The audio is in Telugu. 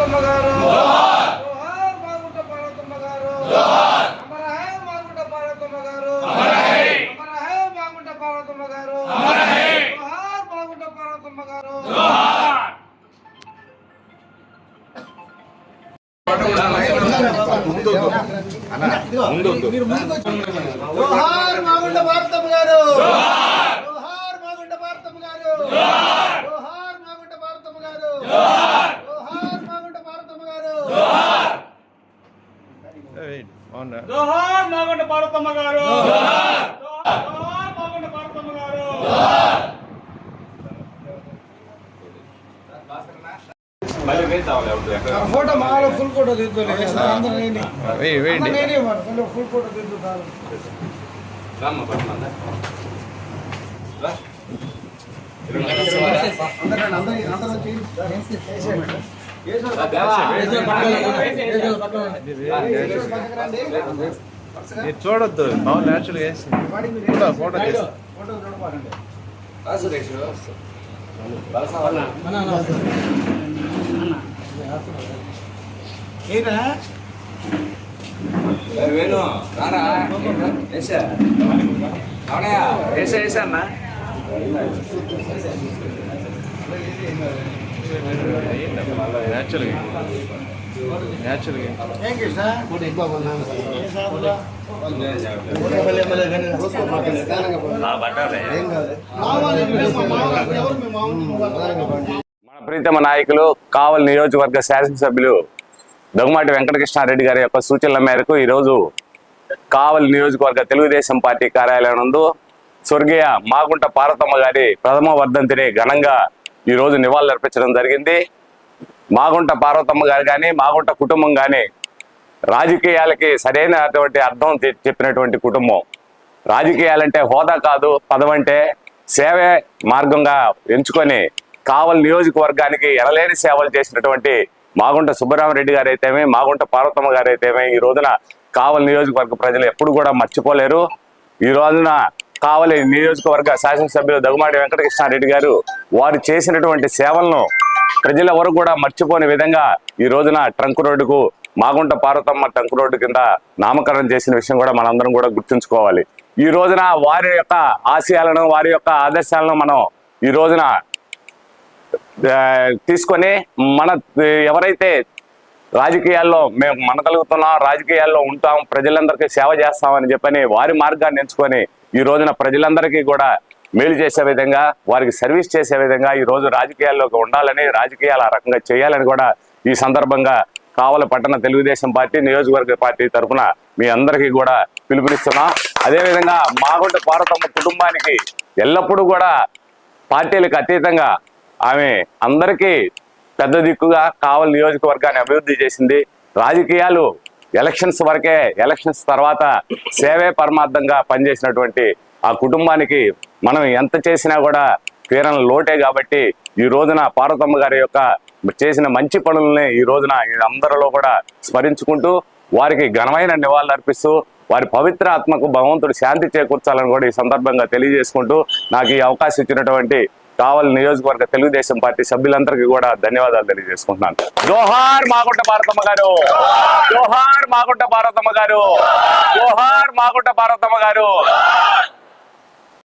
గారు జోహార్! మాగుంట పార్వతమ్మ గారు అమర హై మాగుంట పార్వతమ్మ గారు అమర హై మాగుంట పార్వతమ్మ గారు జోహార్ మాగుంట పార్వతమ్మ గారు జోహార్ మాగుంట భారతమ్మ గారు జోహార్ మాగుంట భారతమ్మ గారు జోహార్ మాగుంట భారతమ్మ గారు జోహార్ మాగుంట భారతమ్మ గారు జోహార్ మాగంట పార్వతమ్మ గారు. జోహార్! మాగంట పార్వతమ్మ గారు. ఫోటో మాలో ఫుల్ ఫోటో తీద్దాం అందరూ నేనే. అందరూ నేనే మరి. కొంచెం ఫుల్ ఫోటో తీద్దాం అందరూ. అందరూ అందరూ చేయండి. మీరు చూడొద్దు మామూలు న్యాచురల్ వేసింది ఫోటో ఫోటో వేణు రారా వేసా వేసా వేసా అన్న న్యాచురల్గా మన ప్రీతమ నాయకులు కావలి నియోజకవర్గ శాసనసభ్యులు దొంగమాటి వెంకటకృష్ణారెడ్డి గారి యొక్క సూచనల మేరకు ఈరోజు కావలి నియోజకవర్గ తెలుగుదేశం పార్టీ కార్యాలయం నందు స్వర్గీయ మాగుంట పార్వతమ్మ గారి ప్రథమ వర్ధంతిని ఘనంగా ఈరోజు నివాళులర్పించడం జరిగింది. మాగుంట పార్వతమ్మ గారు కానీ మాగుంట కుటుంబం కానీ రాజకీయాలకి సరైనటువంటి అర్థం చెప్పినటువంటి కుటుంబం. రాజకీయాలంటే హోదా కాదు పదవంటే సేవే మార్గంగా ఎంచుకొని కావల్ నియోజకవర్గానికి ఎనలేని సేవలు చేసినటువంటి మాగుంట సుబ్బరామరెడ్డి గారు అయితేమే మాగుంట పార్వతమ్మ గారు అయితేమే ఈ రోజున కావల్ నియోజకవర్గ ప్రజలు ఎప్పుడు కూడా మర్చిపోలేరు. ఈ రోజున కావలి నియోజకవర్గ శాసనసభ్యులు దగుమాటి వెంకటకృష్ణారెడ్డి గారు వారు చేసినటువంటి సేవలను ప్రజల వరకు కూడా మర్చిపోని విధంగా ఈ రోజున ట్రంక్ రోడ్డుకు మాగుంట పార్వతమ్మ ట్రంక్ రోడ్డు కింద నామకరణం చేసిన విషయం కూడా మనందరం కూడా గుర్తుంచుకోవాలి. ఈ రోజున వారి యొక్క ఆశయాలను వారి యొక్క ఆదర్శాలను మనం ఈ రోజున తీసుకొని మన ఎవరైతే రాజకీయాల్లో మేము మనగలుగుతున్నాం రాజకీయాల్లో ఉంటాం ప్రజలందరికీ సేవ చేస్తామని చెప్పని వారి మార్గాన్ని ఎంచుకొని ఈ రోజున ప్రజలందరికీ కూడా మేలు చేసే విధంగా వారికి సర్వీస్ చేసే విధంగా ఈ రోజు రాజకీయాల్లోకి ఉండాలని రాజకీయాలు ఆ రకంగా చేయాలని కూడా ఈ సందర్భంగా కావల పట్టణ తెలుగుదేశం పార్టీ నియోజకవర్గ పార్టీ తరఫున మీ అందరికీ కూడా పిలుపునిస్తున్నాం. అదేవిధంగా మాగుంట పార్వతమ్మ కుటుంబానికి ఎల్లప్పుడూ కూడా పార్టీలకు అతీతంగా ఆమె అందరికీ పెద్ద దిక్కుగా కావలి నియోజకవర్గాన్ని అభివృద్ధి చేసింది. రాజకీయాలు ఎలక్షన్స్ వరకే ఎలక్షన్స్ తర్వాత సేవే పరమార్థంగా పనిచేసినటువంటి ఆ కుటుంబానికి మనం ఎంత చేసినా కూడా తీరం లోటే కాబట్టి ఈ రోజున పార్వతమ్మ గారి యొక్క చేసిన మంచి పనులని ఈ రోజున అందరిలో కూడా స్మరించుకుంటూ వారికి ఘనమైన నివాళులు అర్పిస్తూ వారి పవిత్ర ఆత్మకు భగవంతుడు శాంతి చేకూర్చాలని కూడా ఈ సందర్భంగా తెలియజేసుకుంటూ నాకు ఈ అవకాశం ఇచ్చినటువంటి కావల్ నియోజకవర్గ తెలుగుదేశం పార్టీ సభ్యులందరికీ కూడా ధన్యవాదాలు తెలియజేసుకుంటున్నాను. జోహార్ మాగుంట భారతమ్మ గారు. జోహార్ మాగుంట భారతమ్మ గారు. జోహార్ మాగుంట భారతమ్మ గారు.